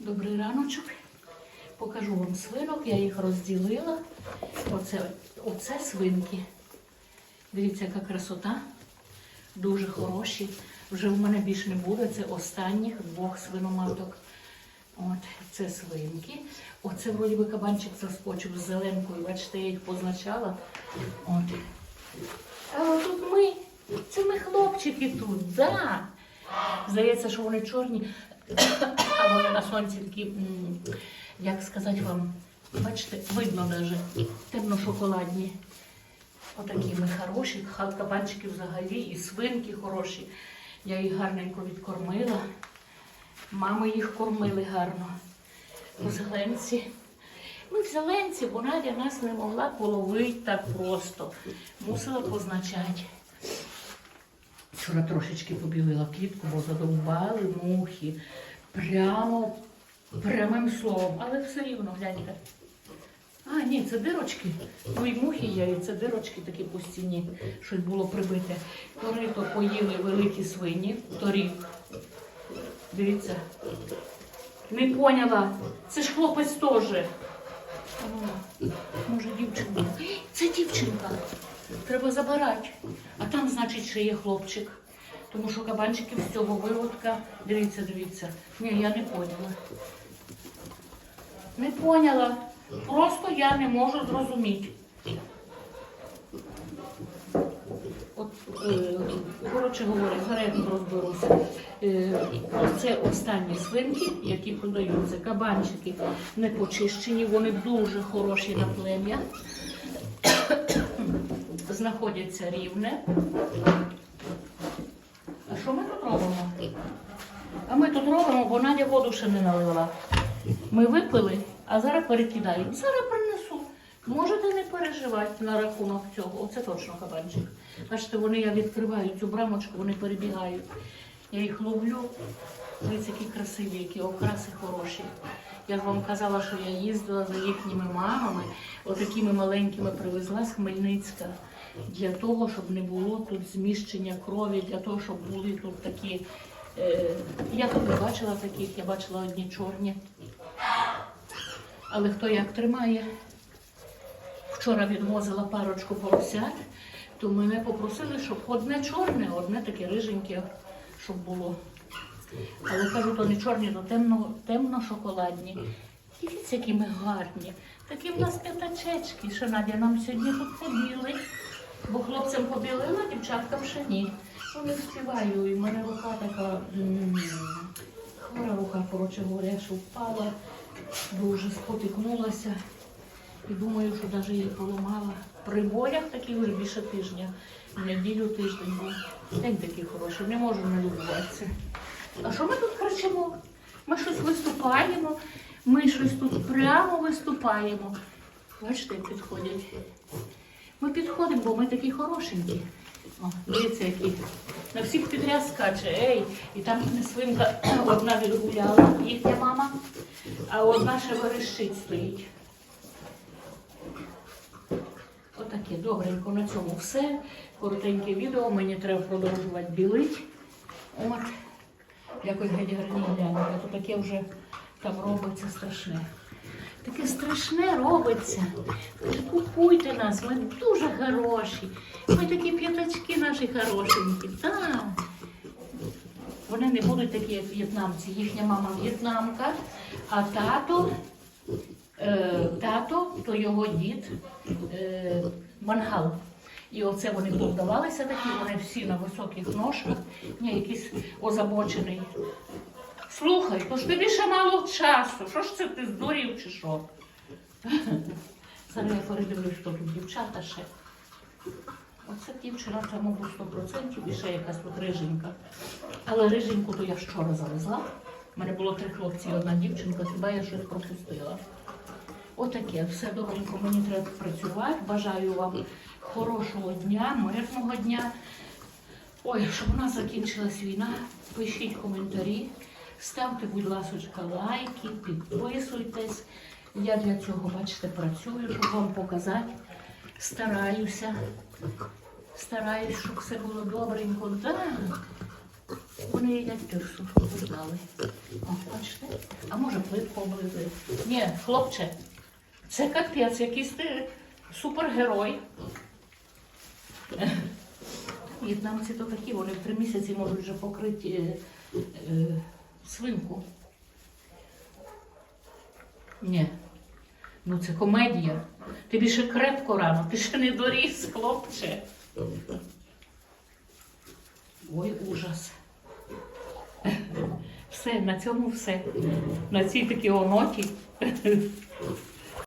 Добрий раночок. Покажу вам свинок, я їх розділила. Оце, оце свинки. Дивіться, яка красота. Дуже хороші. Вже в мене більше не буде. Це останніх двох свиноматок. От, це свинки. Оце вроді би кабанчик заскочив з зеленкою. Бачите, я їх позначала. От. А тут ми. Це ми хлопчики тут, да. Здається, що вони чорні, а вони на сонці такі, як сказати вам, бачите, видно навіть темно-шоколадні. Отакі ми хороші, кабанчики взагалі, і свинки хороші. Я їх гарненько відкормила. Мами їх кормили гарно. У зеленці. Ми в зеленці, бо Надя нас не могла половити так просто. Мусила позначати. Вчора трошечки побілила клітку, бо задовбали мухи. Прямо прямим словом. Але все рівно, гляньте. А, ні, це дирочки. Ну мухи є, це дирочки такі по стіні, щось було прибите. Корито поїли великі свині торік. Дивіться. Не поняла. Це ж хлопець теж. Може, дівчинка. Це дівчинка. Треба забирати. А там, значить, ще є хлопчик. Тому що кабанчиків з цього виводка. Дивіться, дивіться. Ні, я не поняла. Не поняла. Просто я не можу зрозуміти. От, е, коротше говоря, зараз розберуся. Е, це останні свинки, які продаються. Кабанчики не почищені, вони дуже хороші на плем'я. Знаходяться рівне. А що ми тут робимо? А ми тут робимо, бо Надя воду ще не налила. Ми випили, а зараз перекидаємо. Зараз принесу. Можете не переживати на рахунок цього. Оце точно кабанчик. Бачите, вони я відкриваю цю брамочку, вони перебігають. Я їх ловлю. Дивіться, які красиві, які окраси хороші. Я ж вам казала, що я їздила за їхніми мамами, отакими маленькими привезла з Хмельницька. Для того, щоб не було тут зміщення крові, для того, щоб були тут такі. Е, я тут не бачила таких, я бачила одні чорні. Але хто як тримає? Вчора відвозила парочку поросят, то мене попросили, щоб одне чорне, одне таке риженьке, щоб було. Але кажу, то не чорні, то темно, темно-шоколадні. Дивіться, які ми гарні. Такі в нас п'ятачечки, що Надя нам сьогодні тут побіли. Бо хлопцям побілила, дівчаткам ще ні. Ну, не встигаю, і в мене рука така хвора рука, коротше говоря, що впала, дуже спотикнулася. І думаю, що навіть її поламала. При болях таких вже більше тижня. В неділю тиждень був. День такий хороший, не можу не любуватися. А що ми тут кричимо? Ми щось виступаємо, ми щось тут прямо виступаємо. Бачите, підходять. Ми підходимо, бо ми такі хорошенькі. Дивіться, які. На всіх підряд скаче. Ей, і там не свинка одна відгуляла, їхня мама, а одна ще верещить стоїть. Отаке, добренько, на цьому все. Коротеньке відео, мені треба продовжувати білити. От. Якось геть гарні глянути. То таке вже там робиться страшне. Таке страшне робиться. Тож нас, ми дуже хороші. Ми такі п'ятачки наші хорошенькі. Так. Вони не будуть такі, як в'єтнамці. Їхня мама в'єтнамка, а тато, е, тато, то його дід е, мангал. І оце вони повдавалися такі, вони всі на високих ножках, ні, якийсь озабочений. Слухай, то ж тобі ще мало часу. Що ж це ти здурів чи що? Зараз я передивлюсь, хто тут дівчата ще. Оце дівчина, це, мабуть, 100% і ще якась тут риженька. Але риженьку то я вчора завезла. У мене було три хлопці і одна дівчинка, хіба я щось пропустила. Отаке, все добренько, мені треба працювати. Бажаю вам хорошого дня, мирного дня. Ой, щоб у нас закінчилась війна, пишіть коментарі, ставте, будь ласка, лайки, підписуйтесь. Я для цього, бачите, працюю, щоб вам показати. Стараюся. Стараюсь, щоб все було добренько. Да. Вони їдять тирсу, щоб знали. О, бачите? А може плитку облизує. Ні, хлопче, це капець, якийсь ти супергерой. В'єтнамці то такі, вони три місяці можуть вже покрити е, е, свинку. Ні. Ну це комедія. Тобі ще крепко рано, ти ще не доріс, хлопче. Ой, ужас. Все, на цьому все. На цій такій оноті.